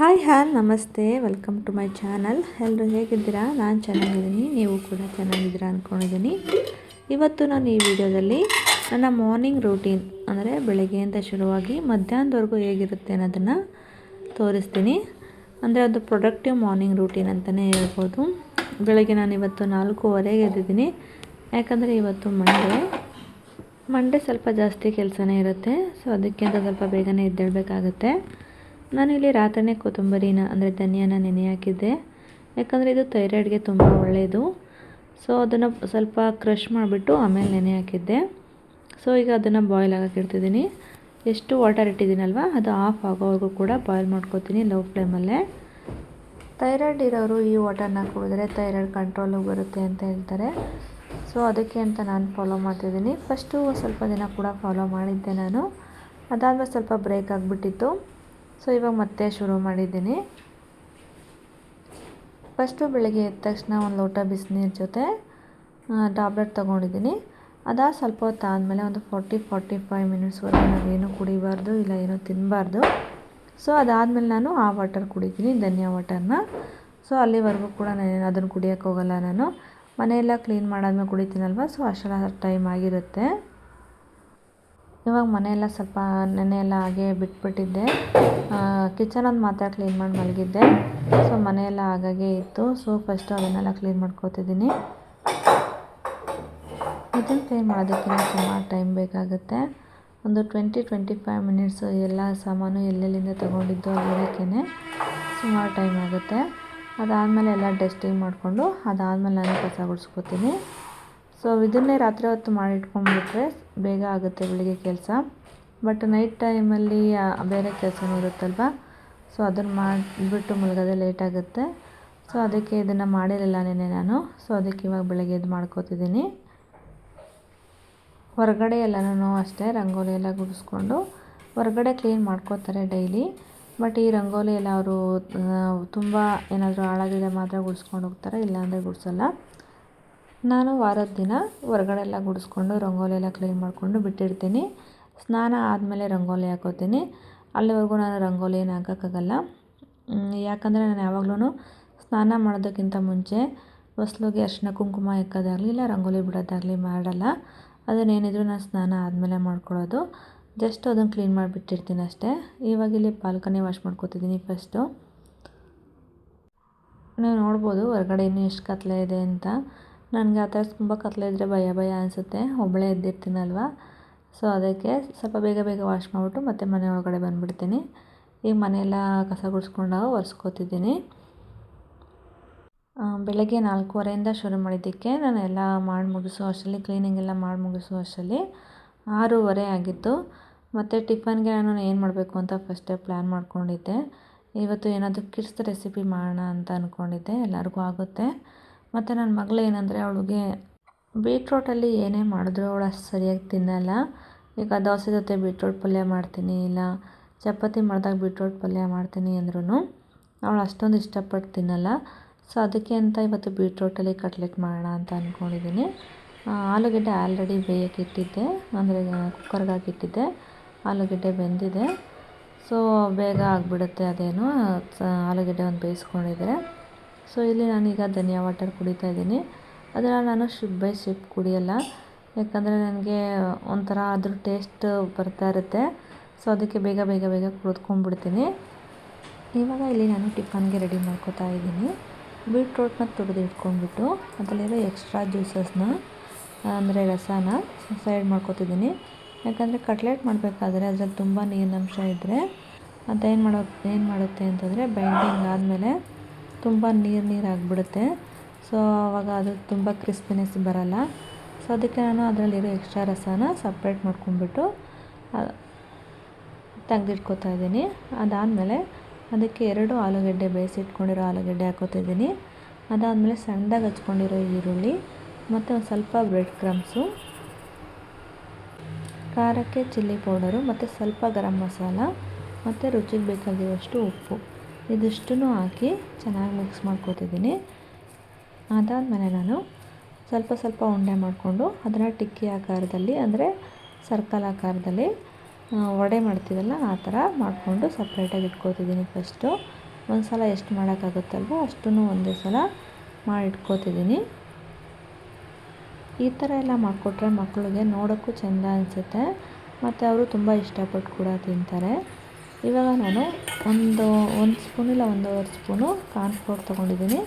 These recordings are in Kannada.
ಹಾಯ್ ಹಾಲ್ ನಮಸ್ತೆ ವೆಲ್ಕಮ್ ಟು ಮೈ ಚಾನಲ್ ಎಲ್ಲರೂ ಹೇಗಿದ್ದೀರಾ? ನಾನು ಚೆನ್ನಾಗಿದ್ದೀನಿ, ನೀವು ಕೂಡ ಚೆನ್ನಾಗಿದ್ದೀರಾ ಅಂದ್ಕೊಂಡಿದ್ದೀನಿ ಇವತ್ತು ನಾನು ಈ ವಿಡಿಯೋದಲ್ಲಿ ನನ್ನ ಮಾರ್ನಿಂಗ್ ರೂಟೀನ್ ಅಂದರೆ ಬೆಳಗ್ಗೆಯಿಂದ ಶುರುವಾಗಿ ಮಧ್ಯಾಹ್ನದವರೆಗೂ ಹೇಗಿರುತ್ತೆ ಅನ್ನೋದನ್ನು ತೋರಿಸ್ತೀನಿ. ಅಂದರೆ ಅದು ಪ್ರೊಡಕ್ಟಿವ್ ಮಾರ್ನಿಂಗ್ ರೂಟೀನ್ ಅಂತಲೇ ಹೇಳ್ಬೋದು. ಬೆಳಗ್ಗೆ ನಾನು ಇವತ್ತು ನಾಲ್ಕೂವರೆಗೆ ಎದ್ದಿದ್ದೀನಿ. ಯಾಕಂದರೆ ಇವತ್ತು ಮಂಡೇ ಮಂಡೇ ಸ್ವಲ್ಪ ಜಾಸ್ತಿ ಕೆಲಸನೇ ಇರುತ್ತೆ ಸೊ ಅದಕ್ಕಿಂತ ಸ್ವಲ್ಪ ಬೇಗನೆ ಎದ್ದೇಳಬೇಕಾಗತ್ತೆ. ನಾನಿಲ್ಲಿ ರಾತ್ರಿನೇ ಕೊತ್ತಂಬರಿನ, ಅಂದರೆ ಧನಿಯಾನ ನೆನೆ ಹಾಕಿದ್ದೆ ಯಾಕಂದರೆ ಇದು ಥೈರಾಯ್ಡ್ಗೆ ತುಂಬ ಒಳ್ಳೆಯದು ಸೊ ಅದನ್ನು ಸ್ವಲ್ಪ ಕ್ರಷ್ ಮಾಡಿಬಿಟ್ಟು ಆಮೇಲೆ ನೆನೆ ಹಾಕಿದ್ದೆ ಸೊ ಈಗ ಅದನ್ನು ಬಾಯ್ಲ್ ಇಡ್ತಿದ್ದೀನಿ. ಎಷ್ಟು ವಾಟರ್ ಇಟ್ಟಿದ್ದೀನಲ್ವ? ಅದು ಆಫ್ ಆಗೋವರೆಗೂ ಕೂಡ ಬಾಯ್ಲ್ ಮಾಡ್ಕೊತೀನಿ ಲೋ ಫ್ಲೇಮಲ್ಲೇ. ಥೈರಾಯ್ಡ್ ಇರೋರು ಈ ವಾಟರ್ನ ಕುಡಿದ್ರೆ ಥೈರಾಯ್ಡ್ ಕಂಟ್ರೋಲಿಗೆ ಬರುತ್ತೆ ಅಂತ ಹೇಳ್ತಾರೆ. ಸೊ ಅದಕ್ಕೆ ಅಂತ ನಾನು ಫಾಲೋ ಮಾಡ್ತಿದ್ದೀನಿ. ಫಸ್ಟು ಸ್ವಲ್ಪ ದಿನ ಕೂಡ ಫಾಲೋ ಮಾಡಿದ್ದೆ ನಾನು. ಅದಾದಮೇಲೆ ಸ್ವಲ್ಪ ಬ್ರೇಕ್ ಆಗಿಬಿಟ್ಟಿತ್ತು. ಸೊ, ಇವಾಗ ಮತ್ತೆ ಶುರು ಮಾಡಿದ್ದೀನಿ. ಫಸ್ಟು ಬೆಳಗ್ಗೆ ಎದ್ದ ತಕ್ಷಣ ಒಂದು ಲೋಟ ಬಿಸಿನೀರು ಜೊತೆ ಟ್ಯಾಬ್ಲೆಟ್ ತೊಗೊಂಡಿದ್ದೀನಿ. ಅದಾದ ಸ್ವಲ್ಪ ಹೊತ್ತು ಆದಮೇಲೆ ಒಂದು ಫಾರ್ಟಿ ಫಾರ್ಟಿ ಫೈವ್ ಮಿನಿಟ್ಸ್ವರೆಗೆ ನಾವೇನು ಕುಡಿಬಾರ್ದು ಇಲ್ಲ ಏನೂ ತಿನ್ನಬಾರ್ದು ಸೊ, ಅದಾದಮೇಲೆ ನಾನು ಆ ವಾಟರ್ ಕುಡಿತೀನಿ, ಧನಿಯಾ ವಾಟರ್ನ. ಸೊ, ಅಲ್ಲಿವರೆಗೂ ಕೂಡ ನಾನು ಅದನ್ನು ಕುಡಿಯೋಕ್ಕೆ ಹೋಗಲ್ಲ ನಾನು. ಮನೆಯೆಲ್ಲ ಕ್ಲೀನ್ ಮಾಡಾದ್ಮೇಲೆ ಕುಡಿತೀನಲ್ವ? ಸೊ, ಅಷ್ಟೆಲ್ಲ ಟೈಮ್ ಆಗಿರುತ್ತೆ. ಇವಾಗ ಮನೆಯೆಲ್ಲ ಸ್ವಲ್ಪ ನೆನೆ ಎಲ್ಲ ಹಾಗೆ ಬಿಟ್ಬಿಟ್ಟಿದ್ದೆ. ಕಿಚನನ್ನು ಮಾತ್ರ ಕ್ಲೀನ್ ಮಾಡಿ ಮಲಗಿದ್ದೆ. ಸೊ, ಮನೆಯೆಲ್ಲ ಹಾಗಾಗೆ ಇತ್ತು. ಸೊ ಫಸ್ಟು ಅದನ್ನೆಲ್ಲ ಕ್ಲೀನ್ ಮಾಡ್ಕೋತಿದ್ದೀನಿ. ಇದನ್ನು ಕ್ಲೀನ್ ಮಾಡೋದಕ್ಕೆ ಸುಮಾರು ಟೈಮ್ ಬೇಕಾಗುತ್ತೆ. ಒಂದು ಟ್ವೆಂಟಿ ಟ್ವೆಂಟಿ ಫೈವ್ ಮಿನಿಟ್ಸು ಎಲ್ಲ ಸಾಮಾನು ಎಲ್ಲೆಲ್ಲಿಂದ ತೊಗೊಂಡಿದ್ದು ಅಲ್ಲಿರೋಕ್ಕೇ ಸುಮಾರು ಟೈಮ್ ಆಗುತ್ತೆ. ಅದಾದಮೇಲೆ ಎಲ್ಲ ಡಸ್ಟಿಂಗ್ ಮಾಡಿಕೊಂಡು ಅದಾದಮೇಲೆ ನಾನು ಕಸ ಗುಡಿಸ್ಕೊತೀನಿ. ಸೊ ಇದನ್ನೇ ರಾತ್ರಿ ಹೊತ್ತು ಮಾಡಿಟ್ಕೊಂಡ್ಬಿಟ್ರೆ ಬೇಗ ಆಗುತ್ತೆ ಬೆಳಿಗ್ಗೆ ಕೆಲಸ. ಬಟ್ ನೈಟ್ ಟೈಮಲ್ಲಿ ಬೇರೆ ಕೆಲಸನೂ ಇರುತ್ತಲ್ವ? ಸೊ ಅದನ್ನು ಮಾಡಿಬಿಟ್ಟು ಮಲಗೋದೇ ಲೇಟ್ ಆಗುತ್ತೆ. ಸೊ ಅದಕ್ಕೆ ಇದನ್ನು ಮಾಡಿರಲಿಲ್ಲ ನಿನ್ನೆ ನಾನು. ಸೊ ಅದಕ್ಕೆ ಇವಾಗ ಬೆಳಗ್ಗೆ ಇದು ಮಾಡ್ಕೋತಿದ್ದೀನಿ. ಹೊರಗಡೆ ಎಲ್ಲನೂ ಅಷ್ಟೇ, ರಂಗೋಲಿ ಎಲ್ಲ ಗುಡಿಸ್ಕೊಂಡು ಹೊರಗಡೆ ಕ್ಲೀನ್ ಮಾಡ್ಕೋತಾರೆ ಡೈಲಿ ಬಟ್ ಈ ರಂಗೋಲಿ ಎಲ್ಲ ಅವರು ತುಂಬ ಏನಾದರೂ ಹಾಳಾಗಿದೆ ಮಾತ್ರ ಗುಡಿಸ್ಕೊಂಡು ಹೋಗ್ತಾರೆ? ಇಲ್ಲಾಂದರೆ ಗುಡಿಸಲ್ಲ. ನಾನು ವಾರದ ದಿನ ಹೊರಗಡೆ ಎಲ್ಲ ಗುಡಿಸ್ಕೊಂಡು ರಂಗೋಲಿ ಎಲ್ಲ ಕ್ಲೀನ್ ಮಾಡಿಕೊಂಡು ಬಿಟ್ಟಿರ್ತೀನಿ. ಸ್ನಾನ ಆದಮೇಲೆ ರಂಗೋಲಿ ಹಾಕೋತೀನಿ. ಅಲ್ಲಿವರೆಗೂ ನಾನು ರಂಗೋಲಿ ಏನು ಹಾಕೋಕ್ಕಾಗಲ್ಲ. ಯಾಕಂದರೆ ನಾನು ಯಾವಾಗ್ಲೂ ಸ್ನಾನ ಮಾಡೋದಕ್ಕಿಂತ ಮುಂಚೆ ಹೊಸ್ಲಿಗೆ ಅರಿಶಿನ ಕುಂಕುಮ ಇಕ್ಕೋದಾಗಲಿ ಇಲ್ಲ ರಂಗೋಲಿ ಬಿಡೋದಾಗಲಿ ಮಾಡಲ್ಲ. ಅದನ್ನೇನಿದ್ರು ನಾನು ಸ್ನಾನ ಆದಮೇಲೆ ಮಾಡ್ಕೊಳ್ಳೋದು. ಜಸ್ಟ್ ಅದನ್ನು ಕ್ಲೀನ್ ಮಾಡಿಬಿಟ್ಟಿರ್ತೀನಿ ಅಷ್ಟೇ. ಇವಾಗ ಇಲ್ಲಿ ಬಾಲ್ಕನಿ ವಾಶ್ ಮಾಡ್ಕೋತಿದ್ದೀನಿ ಫಸ್ಟು ನೀವು ನೋಡ್ಬೋದು ಹೊರಗಡೆ ಇನ್ನೂ ಎಷ್ಟು ಕತ್ಲೆ ಇದೆ ಅಂತ. ನನಗೆ ಆ ಥರ ತುಂಬ ಕತ್ಲೆ ಇದ್ದರೆ ಭಯ ಭಯ ಅನಿಸುತ್ತೆ. ಒಬ್ಬಳೇ ಎದ್ದಿರ್ತೀನಲ್ವ? ಸೊ ಅದಕ್ಕೆ ಸ್ವಲ್ಪ ಬೇಗ ಬೇಗ ವಾಶ್ ಮಾಡಿಬಿಟ್ಟು ಮತ್ತೆ ಮನೆ ಒಳಗಡೆ ಬಂದುಬಿಡ್ತೀನಿ. ಈಗ ಮನೆಯೆಲ್ಲ ಕಸ ಗುಡಿಸ್ಕೊಂಡಾಗ ಒರೆಸ್ಕೋತಿದ್ದೀನಿ. ಬೆಳಗ್ಗೆ ನಾಲ್ಕೂವರೆಯಿಂದ ಶುರು ಮಾಡಿದ್ದಕ್ಕೆ ನಾನು ಎಲ್ಲ ಮಾಡಿ ಮುಗಿಸೋ ಅಷ್ಟರಲ್ಲಿ ಕ್ಲೀನಿಂಗ್ ಎಲ್ಲ ಮಾಡಿ ಮುಗಿಸೋ ಅಷ್ಟರಲ್ಲಿ ಆರೂವರೆ ಆಗಿತ್ತು. ಮತ್ತು ಟಿಫನ್ಗೆ ನಾನು ಏನು ಮಾಡಬೇಕು ಅಂತ ಫಸ್ಟೇ ಪ್ಲ್ಯಾನ್ ಮಾಡ್ಕೊಂಡಿದ್ದೆ. ಇವತ್ತು ಏನಾದರೂ ಕಿಡ್ಸ್ ರೆಸಿಪಿ ಮಾಡೋಣ ಅಂತ ಅಂದ್ಕೊಂಡಿದ್ದೆ ಎಲ್ಲರಿಗೂ ಆಗುತ್ತೆ. ಮತ್ತು ನನ್ನ ಮಗಳು ಏನಂದರೆ ಅವಳಿಗೆ ಬೀಟ್ರೋಟಲ್ಲಿ ಏನೇ ಮಾಡಿದ್ರು ಅವಳು ಅಷ್ಟು ಸರಿಯಾಗಿ ತಿನ್ನಲ್ಲ. ಈಗ ದೋಸೆ ಜೊತೆ ಬೀಟ್ರೋಟ್ ಪಲ್ಯ ಮಾಡ್ತೀನಿ, ಇಲ್ಲ ಚಪಾತಿ ಮಾಡಿದಾಗ ಬೀಟ್ರೋಟ್ ಪಲ್ಯ ಮಾಡ್ತೀನಿ ಅಂದ್ರೂ ಅವಳು ಅಷ್ಟೊಂದು ಇಷ್ಟಪಟ್ಟು ತಿನ್ನಲ್ಲ. ಸೊ ಅದಕ್ಕೆ ಅಂತ ಇವತ್ತು ಬೀಟ್ರೋಟಲ್ಲಿ ಕಟ್ಲೆಟ್ ಮಾಡೋಣ ಅಂತ ಅಂದ್ಕೊಂಡಿದ್ದೀನಿ ಆಲೂಗಡ್ಡೆ ಆಲ್ರೆಡಿ ಬೇಯಕ್ಕೆ ಇಟ್ಟಿದ್ದೆ, ಅಂದರೆ ಕುಕ್ಕರ್ಗೆ ಹಾಕಿಟ್ಟಿದ್ದೆ ಆಲೂಗಡ್ಡೆ ಬೆಂದಿದೆ. ಸೊ ಬೇಗ ಆಗಿಬಿಡುತ್ತೆ ಅದೇನು ಆಲೂಗಡ್ಡೆ ಒಂದು ಬೇಯಿಸ್ಕೊಂಡಿದ್ರೆ. ಸೊ ಇಲ್ಲಿ ನಾನೀಗ ಧನಿಯಾ ವಾಟರ್ ಕುಡಿತಾ ಇದ್ದೀನಿ. ಅದರ ನಾನು ಶಿಪ್ ಬೈ ಶಿಪ್ ಕುಡಿಯಲ್ಲ. ಯಾಕಂದರೆ ನನಗೆ ಒಂಥರ ಅದ್ರ ಟೇಸ್ಟ್ ಬರ್ತಾ ಇರುತ್ತೆ. ಸೊ ಅದಕ್ಕೆ ಬೇಗ ಬೇಗ ಬೇಗ ಕುಡಿದ್ಕೊಂಡ್ಬಿಡ್ತೀನಿ. ಇವಾಗ ಇಲ್ಲಿ ನಾನು ಟಿಫನ್ಗೆ ರೆಡಿ ಮಾಡ್ಕೋತಾ ಇದ್ದೀನಿ. ಬೀಟ್ರೋಟ್ನ ತುರಿದು ಇಟ್ಕೊಂಡ್ಬಿಟ್ಟು, ಅದರಲ್ಲಿರೋ ಎಕ್ಸ್ಟ್ರಾ ಜ್ಯೂಸಸ್ನ ಅಂದರೆ ರಸನ ಸೈಡ್ ಮಾಡ್ಕೋತಿದ್ದೀನಿ. ಯಾಕಂದರೆ ಕಟ್ಲೆಟ್ ಮಾಡಬೇಕಾದ್ರೆ ಅದರಲ್ಲಿ ತುಂಬ ನೀರಿನಂಶ ಇದ್ದರೆ ಅದೇನು ಮಾಡೋ, ಏನು ಮಾಡುತ್ತೆ ಅಂತಂದರೆ ಬೈಂಡಿಂಗ್ ಆದಮೇಲೆ ತುಂಬ ನೀರು ನೀರು ಆಗಿಬಿಡುತ್ತೆ. ಸೊ ಆವಾಗ ಅದು ತುಂಬ ಕ್ರಿಸ್ಪಿನೆಸ್ ಬರಲ್ಲ. ಸೊ ಅದಕ್ಕೆ ನಾನು ಅದರಲ್ಲಿರೋ ಎಕ್ಸ್ಟ್ರಾ ರಸನ ಸಪ್ರೇಟ್ ಮಾಡ್ಕೊಂಡ್ಬಿಟ್ಟು ತೆಗೆದಿಟ್ಕೋತಾ ಇದ್ದೀನಿ. ಅದಾದಮೇಲೆ ಅದಕ್ಕೆ ಎರಡು ಆಲೂಗಡ್ಡೆ ಬೇಯಿಸಿಟ್ಕೊಂಡಿರೋ ಆಲೂಗಡ್ಡೆ ಹಾಕೋತಿದ್ದೀನಿ ಅದಾದಮೇಲೆ ಸಣ್ಣದಾಗಿ ಹಚ್ಕೊಂಡಿರೋ ಈರುಳ್ಳಿ, ಮತ್ತು ಒಂದು ಸ್ವಲ್ಪ ಬ್ರೆಡ್ ಕ್ರಮ್ಸು ಖಾರಕ್ಕೆ ಚಿಲ್ಲಿ ಪೌಡರು ಮತ್ತು ಸ್ವಲ್ಪ ಗರಂ ಮಸಾಲ, ಮತ್ತು ರುಚಿಗೆ ಬೇಕಾಗಿರುವಷ್ಟು ಉಪ್ಪು. ಇದಿಷ್ಟೂ ಹಾಕಿ ಚೆನ್ನಾಗಿ ಮಿಕ್ಸ್ ಮಾಡ್ಕೊತಿದ್ದೀನಿ. ಅದಾದಮೇಲೆ ನಾನು ಸ್ವಲ್ಪ ಸ್ವಲ್ಪ ಉಂಡೆ ಮಾಡಿಕೊಂಡು ಅದನ್ನು ಟಿಕ್ಕಿ ಆಕಾರದಲ್ಲಿ ಅಂದರೆ ಸರ್ಕಲ್ ಆಕಾರದಲ್ಲಿ ವಡೆ ಮಾಡ್ತೀವಲ್ಲ ಆ ಥರ ಮಾಡಿಕೊಂಡು ಸಪ್ರೇಟಾಗಿ ಇಟ್ಕೋತಿದ್ದೀನಿ ಫಸ್ಟು ಒಂದು ಸಲ ಎಷ್ಟು ಮಾಡೋಕ್ಕಾಗುತ್ತಲ್ವೋ ಅಷ್ಟನ್ನು ಒಂದೇ ಸಲ ಮಾಡಿಟ್ಕೋತಿದ್ದೀನಿ ಈ ಥರ ಎಲ್ಲ ಮಾಡಿಕೊಟ್ರೆ ಮಕ್ಕಳಿಗೆ ನೋಡೋಕ್ಕೂ ಚೆಂದ ಅನಿಸುತ್ತೆ. ಮತ್ತು ಅವರು ತುಂಬ ಇಷ್ಟಪಟ್ಟು ಕೂಡ ತಿಂತಾರೆ. ಇವಾಗ ನಾನು ಒಂದು ಒಂದು ಸ್ಪೂನ್ ಇಲ್ಲ ಒಂದೂವರೆ ಸ್ಪೂನು ಕಾರ್ನ್ಫ್ಲೋರ್ ತೊಗೊಂಡಿದ್ದೀನಿ.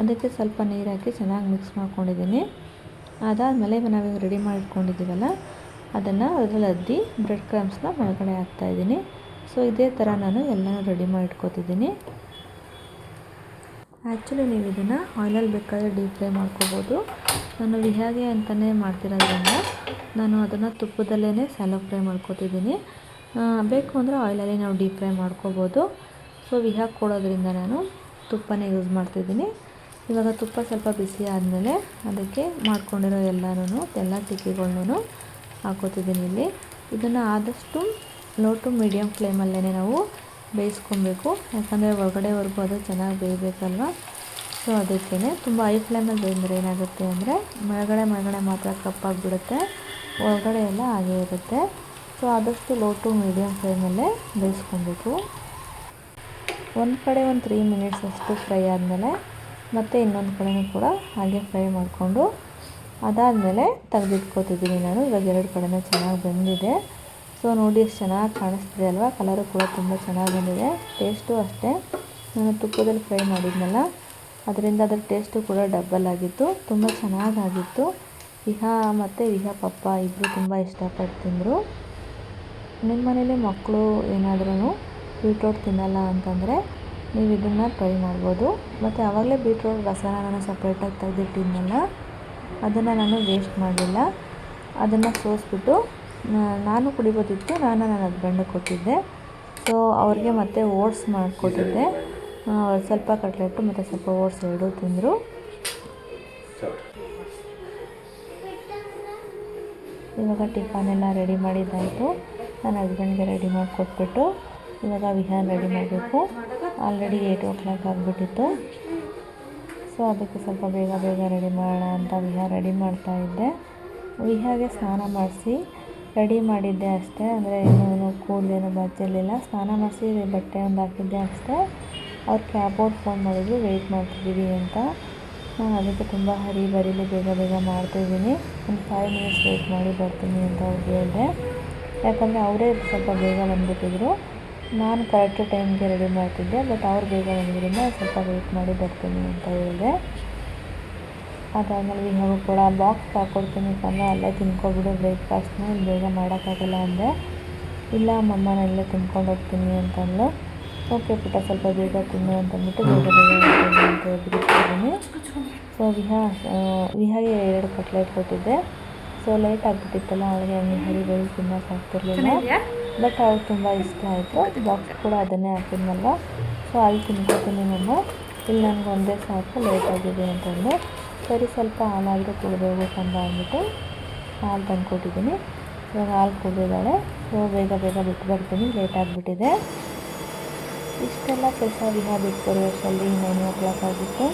ಅದಕ್ಕೆ ಸ್ವಲ್ಪ ನೀರು ಹಾಕಿ ಚೆನ್ನಾಗಿ ಮಿಕ್ಸ್ ಮಾಡ್ಕೊಂಡಿದ್ದೀನಿ. ಅದಾದಮೇಲೆ ನಾವೀಗ ರೆಡಿ ಮಾಡಿಟ್ಕೊಂಡಿದ್ದೀವಲ್ಲ ಅದನ್ನು ಅದರಲ್ಲಿ ಅದ್ದಿ ಬ್ರೆಡ್ ಕ್ರಮ್ಸ್ನ ಒಳಗಡೆ ಹಾಕ್ತಾಯಿದ್ದೀನಿ ಸೊ ಇದೇ ಥರ ನಾನು ಎಲ್ಲನೂ ರೆಡಿ ಮಾಡಿ ಇಟ್ಕೋತಿದ್ದೀನಿ ಆ್ಯಕ್ಚುಲಿ ನೀವು ಇದನ್ನು ಆಯಿಲಲ್ಲಿ ಬೇಕಾದರೆ ಡೀಪ್ ಫ್ರೈ ಮಾಡ್ಕೋಬೋದು. ನಾನು ವಿಹಾಗೆ ಅಂತಲೇ ಮಾಡ್ತಿರೋದ್ರಿಂದ ನಾನು ಅದನ್ನು ತುಪ್ಪದಲ್ಲೇ ಸ್ಯಾಲೋ ಫ್ರೈ ಮಾಡ್ಕೋತಿದ್ದೀನಿ. ಬೇಕು ಅಂದರೆ ಆಯಿಲಲ್ಲಿ ನಾವು ಡೀಪ್ ಫ್ರೈ ಮಾಡ್ಕೋಬೋದು. ಸೊ ವಿಹಾ ಕೊಡೋದ್ರಿಂದ ನಾನು ತುಪ್ಪನೇ ಯೂಸ್ ಮಾಡ್ತಿದ್ದೀನಿ. ಇವಾಗ ತುಪ್ಪ ಸ್ವಲ್ಪ ಬಿಸಿ ಆದಮೇಲೆ ಅದಕ್ಕೆ ಮಾಡ್ಕೊಂಡಿರೋ ಎಲ್ಲನೂ ಎಲ್ಲ ಟಿಕ್ಕಿಗಳ್ನೂ ಹಾಕೋತಿದ್ದೀನಿ ಇಲ್ಲಿ. ಇದನ್ನು ಆದಷ್ಟು ಲೋ ಟು ಮೀಡಿಯಮ್ ಫ್ಲೇಮಲ್ಲೇ ನಾವು ಬೇಯಿಸ್ಕೊಬೇಕು. ಯಾಕಂದರೆ ಒಳಗಡೆವರೆಗೂ ಅದು ಚೆನ್ನಾಗಿ ಬೇಯಬೇಕಲ್ವ? ಸೊ ಅದಕ್ಕೇ ತುಂಬ ಹೈ ಫ್ಲೇಮಲ್ಲಿ ಬೇಯಿದ್ರೆ ಏನಾಗುತ್ತೆ ಅಂದರೆ ಮೇಲ್ಗಡೆ ಮೇಲ್ಗಡೆ ಮಾತ್ರ ಕಪ್ಪಾಗಿಬಿಡುತ್ತೆ. ಒಳಗಡೆ ಎಲ್ಲ ಹಾಗೇ ಇರುತ್ತೆ. ಸೊ, ಆದಷ್ಟು ಲೋ ಟು ಮೀಡಿಯಮ್ ಫ್ಲೇಮಲ್ಲೇ ಬೇಯಿಸ್ಕೊಬೇಕು ಒಂದು ಕಡೆ ಒಂದು ತ್ರೀ ಮಿನಿಟ್ಸ್ ಅಷ್ಟು ಫ್ರೈ ಆದಮೇಲೆ ಮತ್ತು ಇನ್ನೊಂದು ಕಡೆಯೂ ಕೂಡ ಹಾಗೆ ಫ್ರೈ ಮಾಡಿಕೊಂಡು ಅದಾದಮೇಲೆ ತೆಗೆದಿಟ್ಕೋತಿದ್ದೀನಿ ನಾನು. ಇವಾಗ ಎರಡು ಕಡೆಯೂ ಚೆನ್ನಾಗಿ ಬಂದಿದೆ. ಸೊ, ನೋಡಿ ಎಷ್ಟು ಚೆನ್ನಾಗಿ ಕಾಣಿಸ್ತಿದೆ ಅಲ್ವಾ? ಕಲರು ಕೂಡ ತುಂಬ ಚೆನ್ನಾಗಿ ಬಂದಿದೆ. ಟೇಸ್ಟು ಅಷ್ಟೇ. ನಾನು ತುಪ್ಪದಲ್ಲಿ ಫ್ರೈ ಮಾಡಿದ್ನಲ್ಲ, ಅದರಿಂದ ಅದರ ಟೇಸ್ಟು ಕೂಡ ಡಬ್ಬಲ್ ಆಗಿತ್ತು. ತುಂಬ ಚೆನ್ನಾಗಾಗಿತ್ತು ಇಹ ಮತ್ತು ಇಹ ಪಪ್ಪ ಇಬ್ಬರು ತುಂಬ ಇಷ್ಟಪಟ್ಟು ತಿಂದರು. ನಿಮ್ಮ ಮನೇಲಿ ಮಕ್ಕಳು ಏನಾದ್ರೂ ಬೀಟ್ರೋಟ್ ತಿನ್ನಲ್ಲ ಅಂತಂದರೆ ನೀವು ಇದನ್ನು ಟ್ರೈ ಮಾಡ್ಬೋದು. ಮತ್ತು ಆವಾಗಲೇ ಬೀಟ್ರೋಟ್ ರಸನ ನಾನು ಸಪ್ರೇಟಾಗಿ ತೆಗೆದಿಟ್ಟಿದ್ನಲ್ಲ, ಅದನ್ನು ನಾನು ವೇಸ್ಟ್ ಮಾಡಲಿಲ್ಲ. ಅದನ್ನು ಸೋಸ್ಬಿಟ್ಟು ನಾನು ಕುಡಿಬೋದಿತ್ತು, ನಾನು ನನ್ನ ಹಸ್ಬೆಂಡಿಗೆ ಕೊಟ್ಟಿದ್ದೆ. ಸೊ ಅವ್ರಿಗೆ ಮತ್ತೆ ಓಟ್ಸ್ ಮಾಡಿಕೊಟ್ಟಿದ್ದೆ. ಸ್ವಲ್ಪ ಕಟ್ಲೆಟ್ಟು ಮತ್ತು ಸ್ವಲ್ಪ ಓಟ್ಸ್ ಎರಡೂ ತಿಂದರು. ಇವಾಗ ಟಿಫನ್ ಎಲ್ಲ ರೆಡಿ ಮಾಡಿದ್ದಾಯಿತು. ನನ್ನ ಹಸ್ಬೆಂಡ್ಗೆ ರೆಡಿ ಮಾಡಿಕೊಟ್ಬಿಟ್ಟು ಇವಾಗ ವಿಹಾನ್ ರೆಡಿ ಮಾಡಬೇಕು. ಆಲ್ರೆಡಿ ಏಯ್ಟ್ ಓ ಕ್ಲಾಕ್ ಆಗಿಬಿಟ್ಟಿತ್ತು. ಸೊ ಅದಕ್ಕೆ ಸ್ವಲ್ಪ ಬೇಗ ಬೇಗ ರೆಡಿ ಮಾಡೋಣ ಅಂತ ವಿಹಾ ರೆಡಿ ಮಾಡ್ತಾ ಇದ್ದೆ. ವಿಹಾಗೆ ಸ್ನಾನ ಮಾಡಿಸಿ ರೆಡಿ ಮಾಡಿದ್ದೆ ಅಷ್ಟೇ. ಅಂದರೆ ಇನ್ನೂ ಕೂದಲೇನು ಬಚ್ಚಿರಲಿಲ್ಲ ಸ್ನಾನ ಮಾಡಿಸಿ ಬಟ್ಟೆ ಒಂದು ಹಾಕಿದ್ದೆ ಅಷ್ಟೇ. ಅವ್ರು ಕ್ಯಾಬ್ ಅವ್ರು ಫೋನ್ ಮಾಡಿದ್ರು ವೆಯ್ಟ್ ಮಾಡ್ತಿದ್ದೀವಿ ಅಂತ. ನಾನು ಅದಕ್ಕೆ ತುಂಬ ಹರಿ ಬರೀಲಿ, ಬೇಗ ಬೇಗ ಮಾಡ್ತಾಯಿದ್ದೀನಿ ಒಂದು ಫೈವ್ ಮಿನಿಟ್ಸ್ ವೆಯ್ಟ್ ಮಾಡಿ ಬರ್ತೀನಿ ಅಂತ ಅವ್ರಿಗೆ ಹೇಳಿದೆ. ಯಾಕಂದರೆ ಅವರೇ ಸ್ವಲ್ಪ ಬೇಗ ಬಂದುಬಿಟ್ಟಿದ್ರು. ನಾನು ಕರೆಕ್ಟ್ ಟೈಮ್ಗೆ ರೆಡಿ ಮಾಡ್ತಿದ್ದೆ ಬಟ್ ಅವ್ರು ಬೇಗ ಬಂದಿದ್ದರಿಂದ ಸ್ವಲ್ಪ ವೆಯ್ಟ್ ಮಾಡಿ ಬರ್ತೀನಿ ಅಂತ ಹೇಳಿದೆ. ಅದಾದಮೇಲೆ ವಿಹಾಗೂ ಕೂಡ ಬಾಕ್ಸ್ ಹಾಕ್ಕೊಡ್ತೀನಿ ಯಾಕಂದರೆ ಅಲ್ಲೇ ತಿನ್ಕೊಬಿಡು ಬ್ರೇಕ್ಫಾಸ್ಟ್ನ ಬೇಗ ಮಾಡೋಕ್ಕಾಗಲ್ಲ ಅಂದೆ. ಇಲ್ಲ ಮಮ್ಮ ನಾನು ಇಲ್ಲೇ ತಿನ್ಕೊಂಡು ಹೋಗ್ತೀನಿ ಅಂತಂದು ಓಕೆ ಪುಟ್ಟ ಸ್ವಲ್ಪ ಬೇಗ ತಿನ್ನು ಅಂತಂದ್ಬಿಟ್ಟು ಬೇಗ ಬೇಗ ಅಂತ ಹೇಳ್ಬಿಟ್ಟಿದ್ದೀನಿ ಸೊ ವಿಹಾ ವಿಹಾಗೆ ಎರಡು ಕಟ್ಲೆಟ್ ಕೊಟ್ಟಿದ್ದೆ. ಸೊ ಲೇಟ್ ಆಗಿಬಿಟ್ಟಿತ್ತಲ್ಲ ಅವಳಿಗೆ ಹಂಗೆ ಹರಿ ಬರಿ ತಿನ್ನೋಕೆ ಆಗ್ತಿರ್ಲಿಲ್ಲ. ಬಟ್ ಅವ್ಳಿಗೆ ತುಂಬ ಇಷ್ಟ ಆಯಿತು. ಬಾಕ್ಸ್ ಕೂಡ ಅದನ್ನೇ ಹಾಕಿದ್ನಲ್ವ? ಸೊ ಅಲ್ಲಿ ತಿನ್ಕೋತೀನಿ ನಾನು. ಇಲ್ಲಿ ನನಗೆ ಒಂದೇ ಸಾಕು ಲೇಟ್ ಆಗಿದೆ ಅಂತಂದು. ಸರಿ ಸ್ವಲ್ಪ ಹಾಲಾದರೂ ಅಂತ ಅಂದ್ಬಿಟ್ಟು ಹಾಲು ತಂದು ಕೊಟ್ಟಿದ್ದೀನಿ ಇವಾಗ ಹಾಲು ಕುಡಿದಿದ್ದಾಳೆ ಸೊ ಬೇಗ ಬೇಗ ಬಿಟ್ಟು ಬರ್ತೀನಿ. ಲೇಟ್ ಆಗಿಬಿಟ್ಟಿದೆ. ಇಷ್ಟೆಲ್ಲ ಕೆಲಸ ದಿನ ಬಿಟ್ಟು ಬರೋ ವರ್ಷದಲ್ಲಿ ನೈನ್ ಓ ಕ್ಲಾಕ್ ಆಗಿತ್ತು.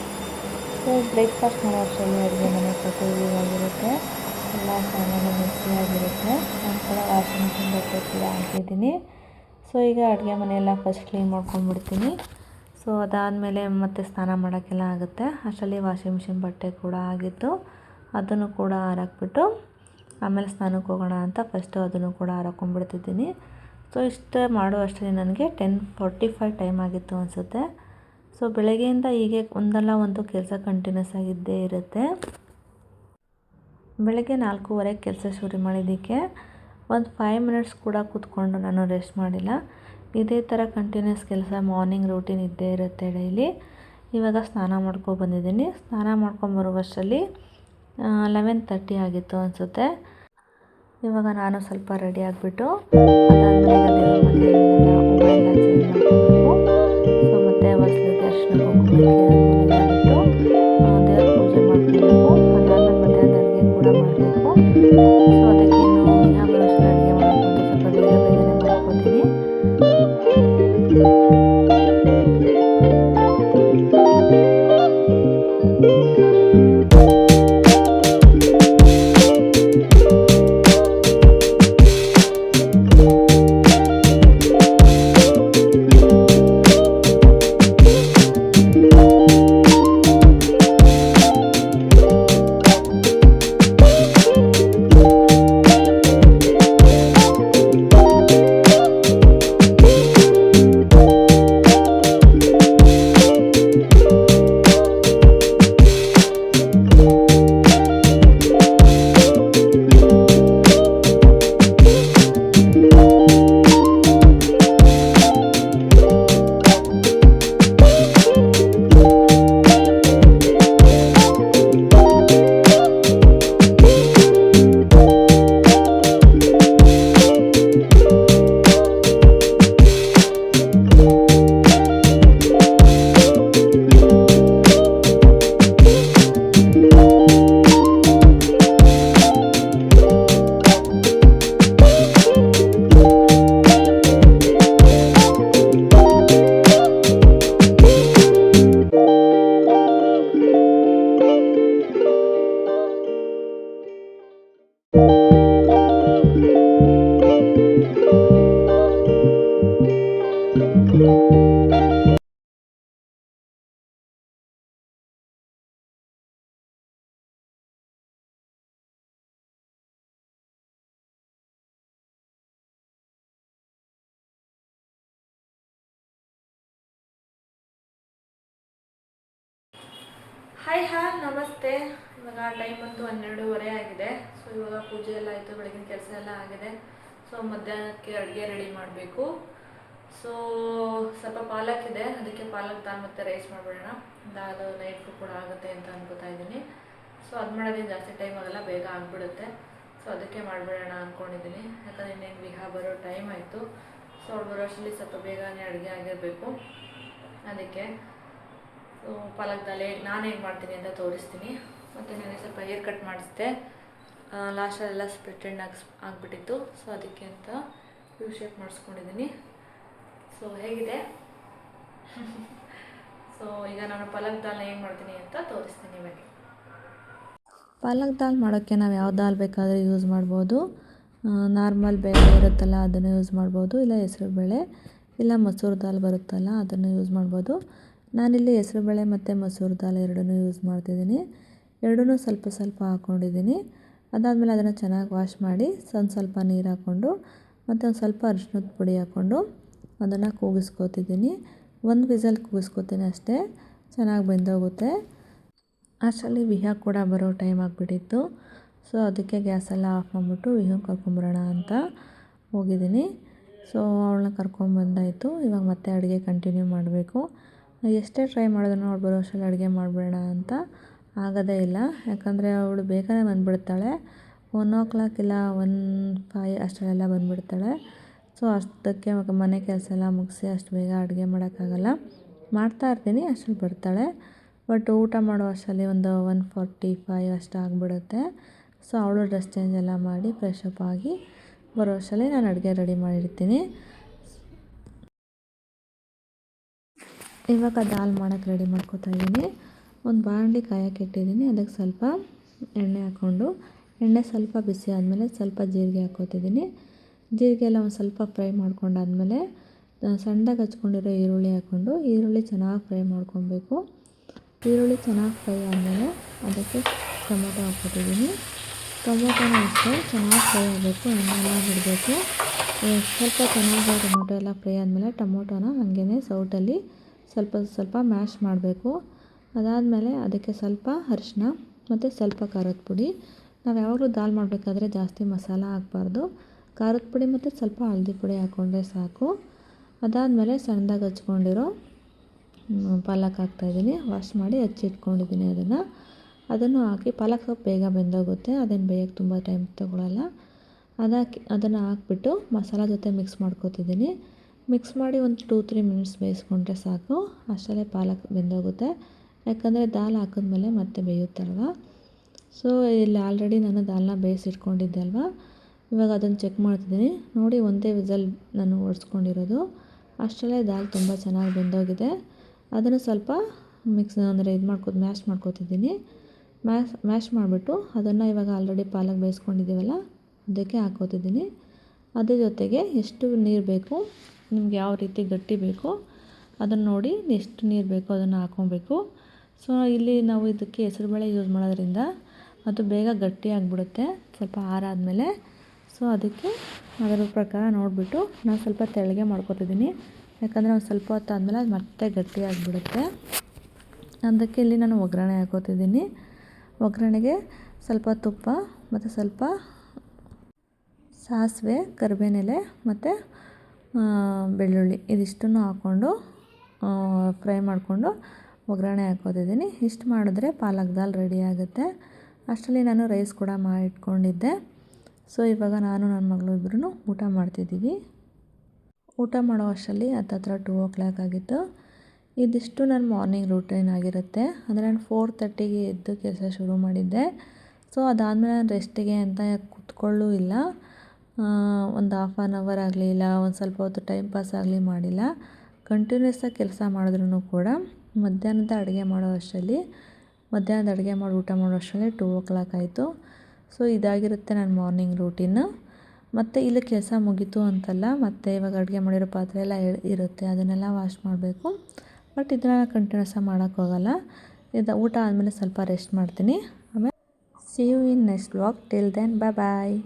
ಸೊ ಬ್ರೇಕ್ಫಾಸ್ಟ್ ಮಾಡೋ ವರ್ಷದಲ್ಲಿ ಅಡುಗೆ ಮನೆ ಕೊಟ್ಟು ಆಗಿರುತ್ತೆ ಎಲ್ಲ ಸಾಮಾನು ಮಿಕ್ಸಿ ಆಗಿರುತ್ತೆ ಆ ಕೂಡ ವಾಷಿಂಗ್ ಮಿಷಿನ್ ಬಟ್ಟೆ ಕೂಡ ಹಾಕಿದ್ದೀನಿ ಸೊ ಈಗ ಅಡುಗೆ ಮನೆಯೆಲ್ಲ ಫಸ್ಟ್ ಕ್ಲೀನ್ ಮಾಡ್ಕೊಂಡ್ಬಿಡ್ತೀನಿ. ಸೊ ಅದಾದಮೇಲೆ ಮತ್ತೆ ಸ್ನಾನ ಮಾಡೋಕ್ಕೆಲ್ಲ ಆಗುತ್ತೆ. ಅಷ್ಟರಲ್ಲಿ ವಾಷಿಂಗ್ ಮಿಷಿನ್ ಬಟ್ಟೆ ಕೂಡ ಆಗಿತ್ತು ಅದನ್ನು ಕೂಡ ಹಾರಾಕ್ಬಿಟ್ಟು ಆಮೇಲೆ ಸ್ನಾನಕ್ಕೆ ಹೋಗೋಣ ಅಂತ ಫಸ್ಟು ಅದನ್ನು ಕೂಡ ಹಾರಾಕೊಂಡ್ಬಿಡ್ತಿದ್ದೀನಿ. ಸೊ ಇಷ್ಟು ಮಾಡುವಷ್ಟೇ ನನಗೆ ಟೆನ್ ಫೋರ್ಟಿ ಫೈವ್ ಟೈಮ್ ಆಗಿತ್ತು ಅನಿಸುತ್ತೆ. ಸೊ ಬೆಳಗ್ಗೆಯಿಂದ ಹೀಗೆ ಒಂದಲ್ಲ ಒಂದು ಕೆಲಸ ಕಂಟಿನ್ಯೂಸ್ ಆಗಿದ್ದೇ ಇರುತ್ತೆ. ಬೆಳಗ್ಗೆ ನಾಲ್ಕೂವರೆಗೆ ಕೆಲಸ ಶುರು ಮಾಡಿದ್ದಕ್ಕೆ ಒಂದು ಫೈವ್ ಮಿನಿಟ್ಸ್ ಕೂಡ ಕೂತ್ಕೊಂಡು ನಾನು ರೆಸ್ಟ್ ಮಾಡಿಲ್ಲ. ಇದೇ ಥರ ಕಂಟಿನ್ಯೂಸ್ ಕೆಲಸ ಮಾರ್ನಿಂಗ್ ರೂಟೀನ್ ಇದ್ದೇ ಇರುತ್ತೆ ಡೈಲಿ ಇವಾಗ ಸ್ನಾನ ಮಾಡ್ಕೊ ಬಂದಿದ್ದೀನಿ. ಸ್ನಾನ ಮಾಡ್ಕೊಂಬರುವಷ್ಟರಲ್ಲಿ ಲೆವೆನ್ ತರ್ಟಿ ಆಗಿತ್ತು ಅನಿಸುತ್ತೆ. ಇವಾಗ ನಾನು ಸ್ವಲ್ಪ ರೆಡಿ ಆಗಿಬಿಟ್ಟು ಸೊ ಮತ್ತು ಹೊಸಲಿಗೆ ದೇವ್ರ ಹಾಯ್ ಹಾ ನಮಸ್ತೆ. ಇವಾಗ ಟೈಮ್ ಅಂತೂ ಹನ್ನೆರಡೂವರೆ ಆಗಿದೆ. ಸೊ ಇವಾಗ ಪೂಜೆ ಎಲ್ಲ ಆಯಿತು, ಬೆಳಗಿನ ಕೆಲಸ ಎಲ್ಲ ಆಗಿದೆ. ಸೊ ಮಧ್ಯಾಹ್ನಕ್ಕೆ ಅಡುಗೆ ರೆಡಿ ಮಾಡಬೇಕು. ಸೊ ಸ್ವಲ್ಪ ಪಾಲಕ್ ಇದೆ. ಅದಕ್ಕೆ ಪಾಲಕ್ ತಾನು ಮತ್ತೆ ರೈಸ್ ಮಾಡಿಬಿಡೋಣ. ಅದು ನೈಟ್ಗೂ ಕೂಡ ಆಗುತ್ತೆ ಅಂತ ಅನ್ಕೋತಾ ಇದ್ದೀನಿ. ಸೊ ಅದು ಮಾಡೋದೇ ಜಾಸ್ತಿ ಟೈಮ್ ಆಗಲ್ಲ. ಬೇಗ ಆಗಿಬಿಡುತ್ತೆ. ಸೊ ಅದಕ್ಕೆ ಮಾಡಿಬಿಡೋಣ ಅಂದ್ಕೊಂಡಿದ್ದೀನಿ ಯಾಕಂದರೆ ಇನ್ನೇನು ವಿಹಾ ಬರೋ ಟೈಮ್ ಆಯಿತು. ಸೊ ಅವ್ರು ಬರೋ ಅಷ್ಟರಲ್ಲಿ ಸ್ವಲ್ಪ ಬೇಗನೆ ಅಡುಗೆ ಆಗಿರಬೇಕು. ಅದಕ್ಕೆ ಸೊ ಪಾಲಕ್ ದಾಲ್ ನಾನು ಏನು ಮಾಡ್ತೀನಿ ಅಂತ ತೋರಿಸ್ತೀನಿ. ಮತ್ತು ನಾನು ಸ್ವಲ್ಪ ಹೇರ್ ಕಟ್ ಮಾಡಿಸಿದೆ. ಲಾಸ್ಟಲ್ಲೆಲ್ಲ ಸ್ಪ್ರಿಟೆಂಡ್ ಆಗಿಸ್ ಆಗಿ ಆಗಿಬಿಟ್ಟಿತ್ತು. ಸೊ ಅದಕ್ಕೆ ಅಂತ ಯು ಶೇಪ್ ಮಾಡಿಸ್ಕೊಂಡಿದ್ದೀನಿ. ಸೊ ಹೇಗಿದೆ? ಸೊ ಈಗ ನಾನು ಪಲಕ್ ದಾಲ್ನ ಏನು ಮಾಡ್ತೀನಿ ಅಂತ ತೋರಿಸ್ತೀನಿ ಇವಾಗ ಪಾಲಕ್ ದಾಲ್ ಮಾಡೋಕ್ಕೆ ನಾವು ಯಾವ ದಾಲ್ ಬೇಕಾದರೂ ಯೂಸ್ ಮಾಡ್ಬೋದು. ನಾರ್ಮಲ್ ಬೇಳೆ ಇರುತ್ತಲ್ಲ, ಅದನ್ನು ಯೂಸ್ ಮಾಡ್ಬೋದು. ಇಲ್ಲ ಹೆಸ್ರು ಬೇಳೆ ಇಲ್ಲ ಮಸೂರು ದಾಲ್ ಬರುತ್ತಲ್ಲ, ಅದನ್ನು ಯೂಸ್ ಮಾಡ್ಬೋದು. ನಾನಿಲ್ಲಿ ಹೆಸ್ರು ಬೇಳೆ ಮತ್ತು ಮಸೂರು ದಾಲ್ ಎರಡನ್ನೂ ಯೂಸ್ ಮಾಡ್ತಿದ್ದೀನಿ. ಎರಡನ್ನೂ ಸ್ವಲ್ಪ ಸ್ವಲ್ಪ ಹಾಕ್ಕೊಂಡಿದ್ದೀನಿ ಅದಾದಮೇಲೆ ಅದನ್ನು ಚೆನ್ನಾಗಿ ವಾಶ್ ಮಾಡಿ ಒಂದು ಸ್ವಲ್ಪ ನೀರು ಹಾಕ್ಕೊಂಡು, ಮತ್ತು ಒಂದು ಸ್ವಲ್ಪ ಅರಿಶಿನದ ಪುಡಿ ಹಾಕ್ಕೊಂಡು ಅದನ್ನು ಕೂಗಿಸ್ಕೊತಿದ್ದೀನಿ. ಒಂದು ವಿಸಲ್ ಕೂಗಿಸ್ಕೊತೀನಿ ಅಷ್ಟೇ. ಚೆನ್ನಾಗಿ ಬೆಂದೋಗುತ್ತೆ. ಅಷ್ಟರಲ್ಲಿ ವಿಹಾ ಕೂಡ ಬರೋ ಟೈಮ್ ಆಗಿಬಿಟ್ಟಿತ್ತು. ಸೊ, ಅದಕ್ಕೆ ಗ್ಯಾಸೆಲ್ಲ ಆಫ್ ಮಾಡಿಬಿಟ್ಟು ವಿಹಾನ್ ಕರ್ಕೊಂಬರೋಣ ಅಂತ ಹೋಗಿದ್ದೀನಿ. ಸೊ, ಅವಳನ್ನ ಕರ್ಕೊಂಬಂದಾಯಿತು ಇವಾಗ ಮತ್ತೆ ಅಡುಗೆ ಕಂಟಿನ್ಯೂ ಮಾಡಬೇಕು. ಎಷ್ಟೇ ಟ್ರೈ ಮಾಡಿದ್ರು ಅವ್ಳು ಬರೋ ಅಷ್ಟರಲ್ಲಿ ಅಡುಗೆ ಮಾಡಿಬಿಡೋಣ ಅಂತ ಆಗೋದೇ ಇಲ್ಲ. ಯಾಕಂದರೆ ಅವಳು ಬೇಗನೆ ಬಂದುಬಿಡ್ತಾಳೆ. ಒನ್ ಓ ಕ್ಲಾಕ್ ಇಲ್ಲ ಒನ್ ಫೈ ಅಷ್ಟರಲ್ಲೆಲ್ಲ ಬಂದುಬಿಡ್ತಾಳೆ. ಸೊ ಅಷ್ಟಕ್ಕೆ ಮನೆ ಕೆಲಸ ಎಲ್ಲ ಮುಗಿಸಿ ಅಷ್ಟು ಬೇಗ ಅಡುಗೆ ಮಾಡೋಕ್ಕಾಗಲ್ಲ. ಮಾಡ್ತಾಯಿರ್ತೀನಿ ಅಷ್ಟು ಬರ್ತಾಳೆ. ಬಟ್ ಊಟ ಮಾಡೋ ಅಷ್ಟರಲ್ಲಿ ಒಂದು ಒನ್ ಫಾರ್ಟಿ ಫೈವ್ ಅಷ್ಟು ಆಗಿಬಿಡುತ್ತೆ. ಸೊ ಅವಳು ಡ್ರೆಸ್ ಚೇಂಜ್ ಎಲ್ಲ ಮಾಡಿ ಫ್ರೆಶ್ ಅಪ್ ಆಗಿ ಬರೋ ಅಷ್ಟರಲ್ಲಿ ನಾನು ಅಡುಗೆ ರೆಡಿ ಮಾಡಿರ್ತೀನಿ. ಇವಾಗ ದಾಲ್ ಮಾಡೋಕ್ಕೆ ರೆಡಿ ಮಾಡ್ಕೊತಾ ಇದ್ದೀನಿ. ಒಂದು ಬಾಣಲಿ ಕಾಯಕ್ಕೆ ಇಟ್ಟಿದ್ದೀನಿ, ಅದಕ್ಕೆ ಸ್ವಲ್ಪ ಎಣ್ಣೆ ಹಾಕ್ಕೊಂಡು. ಎಣ್ಣೆ ಸ್ವಲ್ಪ ಬಿಸಿ ಆದಮೇಲೆ ಸ್ವಲ್ಪ ಜೀರಿಗೆ ಹಾಕ್ಕೋತಿದ್ದೀನಿ. ಜೀರಿಗೆ ಎಲ್ಲ ಒಂದು ಸ್ವಲ್ಪ ಫ್ರೈ ಮಾಡ್ಕೊಂಡಾದ್ಮೇಲೆ ಸಣ್ಣದಾಗಿ ಹಚ್ಕೊಂಡಿರೋ ಈರುಳ್ಳಿ ಹಾಕ್ಕೊಂಡು, ಈರುಳ್ಳಿ ಚೆನ್ನಾಗಿ ಫ್ರೈ ಮಾಡ್ಕೊಬೇಕು. ಈರುಳ್ಳಿ ಚೆನ್ನಾಗಿ ಫ್ರೈ ಆದಮೇಲೆ ಅದಕ್ಕೆ ಟೊಮೊಟೊ ಹಾಕ್ಕೊಟ್ಟಿದ್ದೀನಿ. ಟೊಮೊಟೊನ ಅಷ್ಟೇ, ಚೆನ್ನಾಗಿ ಫ್ರೈ ಆಗಬೇಕು ಎಣ್ಣೆಲ್ಲ ಬಿಡಬೇಕು. ಸ್ವಲ್ಪ ಚೆನ್ನಾಗಿ ಟೊಮೊಟೊ ಎಲ್ಲ ಫ್ರೈ ಆದಮೇಲೆ ಟೊಮೊಟೊನ ಹಾಗೇ ಸೌಟಲ್ಲಿ ಸ್ವಲ್ಪ ಸ್ವಲ್ಪ ಮ್ಯಾಶ್ ಮಾಡಬೇಕು. ಅದಾದಮೇಲೆ ಅದಕ್ಕೆ ಸ್ವಲ್ಪ ಅರಿಶಿನ ಮತ್ತು ಸ್ವಲ್ಪ ಖಾರದ ಪುಡಿ. ನಾವು ಯಾವಾಗಲೂ ದಾಲ್ ಮಾಡಬೇಕಾದ್ರೆ ಜಾಸ್ತಿ ಮಸಾಲ ಹಾಕ್ಬಾರ್ದು. ಖಾರದ ಪುಡಿ ಮತ್ತು ಸ್ವಲ್ಪ ಹಳದಿ ಪುಡಿ ಹಾಕ್ಕೊಂಡ್ರೆ ಸಾಕು. ಅದಾದಮೇಲೆ ಸಣ್ಣದಾಗಿ ಹಚ್ಕೊಂಡಿರೋ ಪಾಲಕ್ ಹಾಕ್ತಾಯಿದ್ದೀನಿ ವಾಶ್ ಮಾಡಿ ಹಚ್ಚಿಟ್ಕೊಂಡಿದ್ದೀನಿ ಅದನ್ನು. ಅದನ್ನು ಹಾಕಿ ಪಾಲಕ್ ಸ್ವಲ್ಪ ಬೇಗ ಬೆಂದೋಗುತ್ತೆ. ಅದೇನು ಬೇಯಕ್ಕೆ ತುಂಬ ಟೈಮ್ ತೊಗೊಳಲ್ಲ. ಅದಾಕಿ ಅದನ್ನು ಹಾಕ್ಬಿಟ್ಟು ಮಸಾಲ ಜೊತೆ ಮಿಕ್ಸ್ ಮಾಡ್ಕೊತಿದ್ದೀನಿ. ಮಿಕ್ಸ್ ಮಾಡಿ ಒಂದು ಟೂ ತ್ರೀ ಮಿನಿಟ್ಸ್ ಬೇಯಿಸ್ಕೊಂಡ್ರೆ ಸಾಕು. ಅಷ್ಟರಲ್ಲೇ ಪಾಲಕ್ ಬೆಂದೋಗುತ್ತೆ. ಯಾಕಂದರೆ ದಾಲ್ ಹಾಕಿದ್ಮೇಲೆ ಮತ್ತೆ ಬೇಯುತ್ತಲ್ವ? ಸೊ ಇಲ್ಲಿ ಆಲ್ರೆಡಿ ನಾನು ದಾಲ್ನ ಬೇಯಿಸಿಟ್ಕೊಂಡಿದ್ದೆ ಅಲ್ವಾ? ಇವಾಗ ಅದನ್ನು ಚೆಕ್ ಮಾಡ್ತಿದ್ದೀನಿ. ನೋಡಿ ಒಂದೇ ವಿಸಲ್ ನಾನು ಓಡಿಸ್ಕೊಂಡಿರೋದು. ಅಷ್ಟರಲ್ಲೇ ದಾಲ್ ತುಂಬ ಚೆನ್ನಾಗಿ ಬೆಂದೋಗಿದೆ. ಅದನ್ನು ಸ್ವಲ್ಪ ಮಿಕ್ಸ್ ಅಂದರೆ ಇದು ಮಾಡ್ಕೊ ಮ್ಯಾಶ್ ಮಾಡ್ಕೊತಿದ್ದೀನಿ. ಮ್ಯಾಶ್ ಮ್ಯಾಶ್ ಮಾಡಿಬಿಟ್ಟು ಅದನ್ನು ಇವಾಗ ಆಲ್ರೆಡಿ ಪಾಲಕ್ ಬೇಯಿಸ್ಕೊಂಡಿದ್ದೀವಲ್ಲ, ಅದಕ್ಕೆ ಹಾಕೋತಿದ್ದೀನಿ. ಅದ್ರ ಜೊತೆಗೆ ಎಷ್ಟು ನೀರು ಬೇಕು, ನಿಮ್ಗೆ ಯಾವ ರೀತಿ ಗಟ್ಟಿ ಬೇಕು, ಅದನ್ನು ನೋಡಿ ಎಷ್ಟು ನೀರು ಬೇಕೋ ಅದನ್ನು ಹಾಕ್ಕೊಬೇಕು ಸೊ ಇಲ್ಲಿ ನಾವು ಇದಕ್ಕೆ ಹೆಸರುಬೇಳೆ ಯೂಸ್ ಮಾಡೋದ್ರಿಂದ ಅದು ಬೇಗ ಗಟ್ಟಿ ಆಗಿಬಿಡುತ್ತೆ. ಸ್ವಲ್ಪ ಆರಾದಮೇಲೆ ಸೊ ಅದಕ್ಕೆ ಅದರ ಪ್ರಕಾರ ನೋಡಿಬಿಟ್ಟು ನಾನು ಸ್ವಲ್ಪ ತೆಳ್ಳಗೆ ಮಾಡ್ಕೊತಿದ್ದೀನಿ. ಯಾಕಂದರೆ ಒಂದು ಸ್ವಲ್ಪ ಹೊತ್ತು ಆದಮೇಲೆ ಅದು ಮತ್ತೆ ಗಟ್ಟಿ ಆಗಿಬಿಡುತ್ತೆ. ಅದಕ್ಕೆ ಇಲ್ಲಿ ನಾನು ಒಗ್ಗರಣೆ ಹಾಕೋತಿದ್ದೀನಿ. ಒಗ್ಗರಣೆಗೆ ಸ್ವಲ್ಪ ತುಪ್ಪ ಮತ್ತು ಸ್ವಲ್ಪ ಸಾಸಿವೆ, ಕರಿಬೇನೆಲೆ ಮತ್ತು ಬೆಳ್ಳುಳ್ಳಿ ಇದಿಷ್ಟನ್ನು ಹಾಕ್ಕೊಂಡು ಫ್ರೈ ಮಾಡಿಕೊಂಡು ಒಗ್ಗರಣೆ ಹಾಕೋತಿದ್ದೀನಿ. ಇಷ್ಟು ಮಾಡಿದ್ರೆ ಪಾಲಕ್ ದಾಲ್ ರೆಡಿ ಆಗುತ್ತೆ. ಅಷ್ಟರಲ್ಲಿ ನಾನು ರೈಸ್ ಕೂಡ ಮಾಡಿಟ್ಕೊಂಡಿದ್ದೆ. ಸೊ ಇವಾಗ ನಾನು ನನ್ನ ಮಗಳು ಇಬ್ಬರೂ ಊಟ ಮಾಡ್ತಿದ್ದೀವಿ. ಊಟ ಮಾಡೋ ಅಷ್ಟರಲ್ಲಿ ಹತ್ರ ಟೂ ಓ ಕ್ಲಾಕ್ ಆಗಿತ್ತು. ಇದಿಷ್ಟು ನನ್ನ ಮಾರ್ನಿಂಗ್ ರೂಟೀನ್ ಆಗಿರುತ್ತೆ. ಅಂದರೆ ನಾನು ಫೋರ್ ತರ್ಟಿಗೆ ಎದ್ದು ಕೆಲಸ ಶುರು ಮಾಡಿದ್ದೆ. ಸೊ ಅದಾದಮೇಲೆ ನಾನು ರೆಸ್ಟಿಗೆ ಅಂತ ಕೂತ್ಕೊಳ್ಳೂ ಇಲ್ಲ. ಒಂದು ಹಾಫ್ ಆನ್ ಅವರ್ ಆಗಲಿ ಇಲ್ಲ, ಒಂದು ಸ್ವಲ್ಪ ಹೊತ್ತು ಟೈಮ್ ಪಾಸ್ ಆಗಲಿ ಮಾಡಿಲ್ಲ. ಕಂಟಿನ್ಯೂಸಾಗಿ ಕೆಲಸ ಮಾಡಿದ್ರೂ ಕೂಡ ಮಧ್ಯಾಹ್ನದ ಅಡುಗೆ ಮಾಡೋ ಅಷ್ಟರಲ್ಲಿ, ಮಧ್ಯಾಹ್ನದ ಅಡುಗೆ ಮಾಡಿ, ಊಟ ಮಾಡೋ ಅಷ್ಟರಲ್ಲಿ ಟೂ ಓ ಕ್ಲಾಕ್ ಆಯಿತು. ಸೊ ಇದಾಗಿರುತ್ತೆ ನನ್ನ ಮಾರ್ನಿಂಗ್ ರೂಟೀನು ಮತ್ತು ಇಲ್ಲಿ ಕೆಲಸ ಮುಗೀತು ಅಂತಲ್ಲ, ಮತ್ತು ಇವಾಗ ಅಡುಗೆ ಮಾಡಿರೋ ಪಾತ್ರೆ ಎಲ್ಲ ಇರುತ್ತೆ. ಅದನ್ನೆಲ್ಲ ವಾಶ್ ಮಾಡಬೇಕು. ಬಟ್ ಇದನ್ನ ಕಂಟಿನ್ಯೂಸ್ ಮಾಡೋಕ್ಕೋಗಲ್ಲ ಇದು ಊಟ ಆದಮೇಲೆ ಸ್ವಲ್ಪ ರೆಸ್ಟ್ ಮಾಡ್ತೀನಿ. ಆಮೇಲೆ see you in next blog till then bye bye